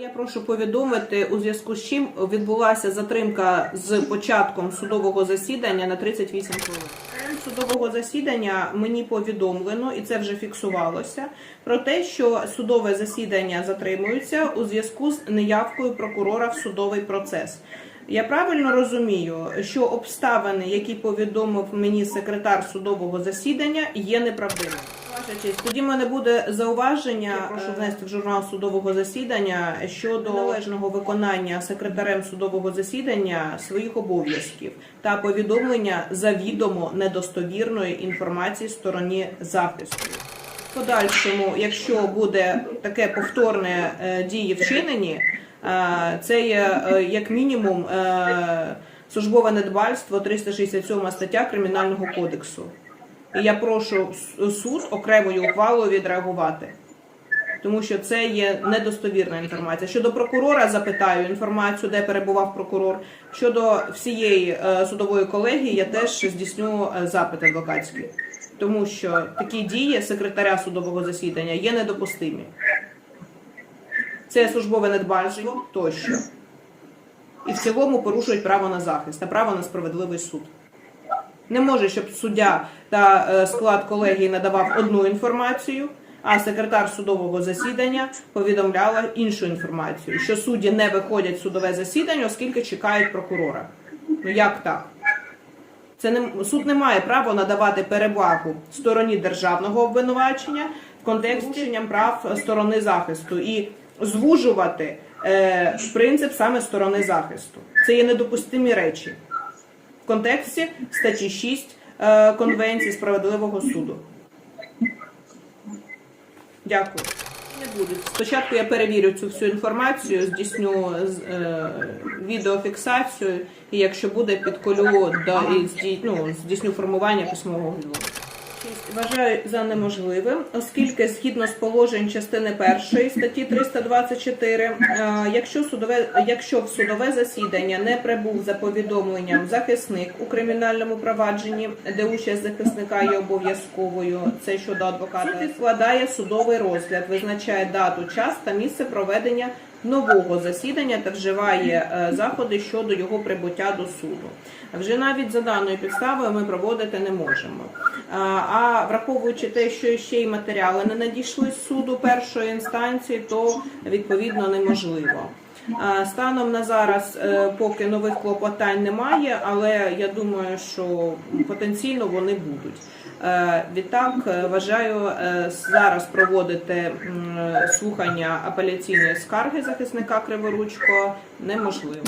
Я прошу повідомити, у зв'язку з чим відбулася затримка з початком судового засідання на 38 хвилин. Судового засідання мені повідомлено, і це вже фіксувалося, про те, що судове засідання затримується у зв'язку з неявкою прокурора в судовий процес. Я правильно розумію, що обставини, які повідомив мені секретар судового засідання, є неправдивими. Ваша честь, тоді в мене буде зауваження. Я прошу внести в журнал судового засідання щодо належного виконання секретарем судового засідання своїх обов'язків та повідомлення завідомо недостовірної інформації стороні захисту. Подальшому, якщо буде таке повторне е, дії вчинені, е, це є е, як мінімум е, службове недбальство 367 стаття Кримінального кодексу. І я прошу суд окремою ухвалою відреагувати. Тому що це є недостовірна інформація. Щодо прокурора запитаю інформацію, де перебував прокурор. Щодо всієї е, судової колегії, я теж здійсню е, запит адвокатський, тому що такі дії секретаря судового засідання є недопустимі. Це службове недбальство тощо. І в цілому порушують право на захист та право на справедливий суд. Не може, щоб суддя та е, склад колегії надавав одну інформацію, а секретар судового засідання повідомляла іншу інформацію, що судді не виходять в судове засідання, оскільки чекають прокурора. Ну як так? Це не суд не має права надавати перевагу стороні державного обвинувачення в контексті прав сторони захисту і звужувати е, принцип саме сторони захисту. Це є недопустимі речі контексті статті 6 е, Конвенції справедливого суду. Дякую. Не будуть. Спочатку я перевірю цю всю інформацію, здійсню е, відеофіксацію, і якщо буде, підколю до і здійсню, ну, здійсню формування письмового відомості. Вважаю за неможливим, оскільки згідно з положень частини першої статті 324, е, якщо судове, якщо в судове засідання не прибув за повідомленням захисник у кримінальному провадженні, де участь захисника є обов'язковою, це щодо адвоката, суд відкладає судовий розгляд, визначає дату, час та місце проведення нового засідання та вживає е, заходи щодо його прибуття до суду. Вже навіть за даною підставою ми проводити не можемо. А, А враховуючи те, що ще й матеріали не надійшли з суду першої інстанції, то відповідно неможливо. Станом на зараз, е, поки нових клопотань немає, але я думаю, що потенційно вони будуть. Е, Відтак е, вважаю зараз проводити слухання апеляційної скарги захисника Криворучко неможливо.